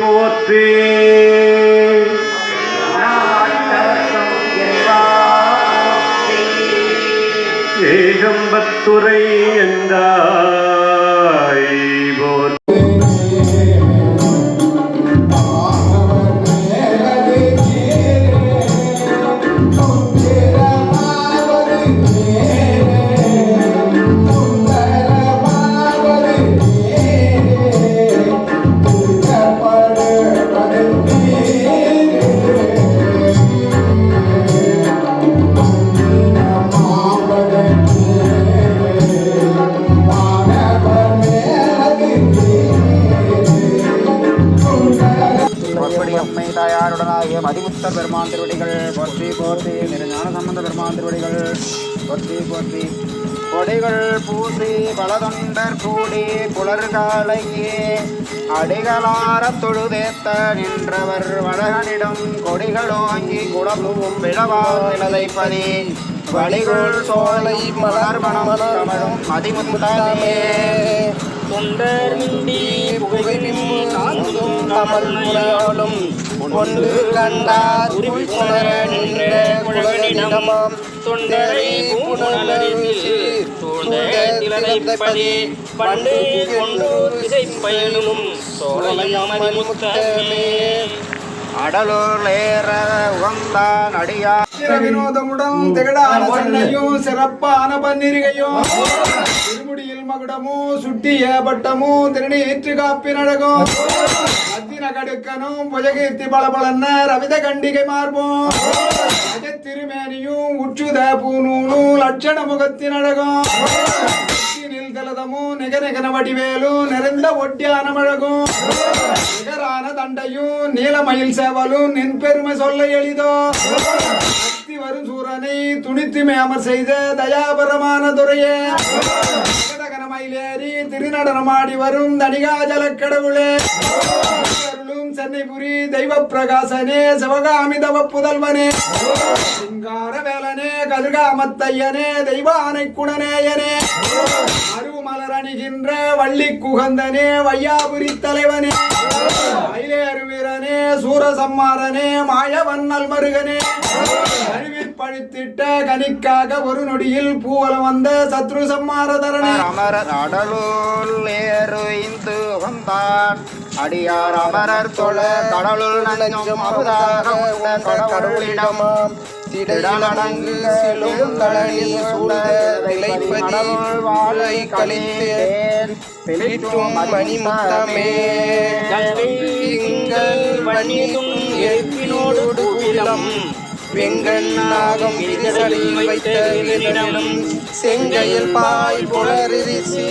போற்றி. ஏகம்பத்துரை என்றாய் அம்மை தாயாருடனாகிய மதிமுத்த பெருமான் திருவடிகள் போற்றி போற்றி நிறஞான சம்பந்த பெருமான் திருவடிகள் போற்றி போற்றி. கொடிகள் பூசி பலதொண்டர் கூடி புலர்காலையே அடிகளார தொழுதேத்த நின்றவர் வடகனிடம் கொடிகளோங்கி குடமும் விழவார் நிலதைப்பதி. வடிகுள் சோலை மலர் மணம் தமிழும் மதிமுத்தாமே தொண்டர் நின்றி புகையும் காந்தும் கமல் முறையாலும் கொண்டு கண்டார். உணர நின்ற குழகனிடமாம் தொண்டரை பூணலரில் பண்டு கொண்டு இசை பயனும் சோழையமதி முத்தமே. அடலூர் ஏற உகந்தான் அடியார் வினோதமுடன் திகழான சென்னையும் சிறப்பான பன்னிருகையும் திருமுடியில் மகுடமும் சுட்டிய பட்டமும் திருநீற்று காப்பின் அழகும் அத்தின கடுக்கனும் புஜகீர்த்தி பலபலன்ன ரவித கண்டிகை மார்பும். திருமேனியும் உச்சுத பூநூலும் லட்சண முகத்தின் அழகும். தலதமும் நிக வடிவேலும் நிறைந்த ஒட்டியான அழகும் நிகரான தண்டையும் நீலமயில் சேவலும் நின் பெருமை சொல்ல எளிதோ? அத்தி வரும் சூரனை துணித்து மேமர் செய்த தயாபரமான துறையே. மயிலேறி திருநடனமாடி வரும் தனிகாஜல கடவுளே. சென்னைபுரி தெய்வ பிரகாசனே சிவகாமிதவ புதல்வனே சிங்கார வேலனே கதிர்காமத்தையனே தெய்வானை குணநேயனே அருமலர் அணிகின்ற வள்ளி குகந்தனே வையாபுரி தலைவனே. சூரசம்மாரனே மாயவண்ணல் மருகனே அருவில் பழித்திட்ட கனிக்காக ஒரு நொடியில் பூவலம் வந்த சத்ரு சம்மாரதரனே. அமர அடலுள் ஏறு இந்து வந்தான். அடியார் அமரர் தொழ கடலுள் நஞ்சம் அமுதாக கடவுளிடமாம் திடலடங்கு செல்லும் கழனி சூழ்ந்த விளைப்பதி வாழை கழித்தேன். பெலிற்றும் மணிமுத்தமே. திங்கள் எழுப்பினோடு எருப்பினோடு வெங்கண்ணாகம் இதழில் வைத்த செங்கையில் பாய் புலரிசி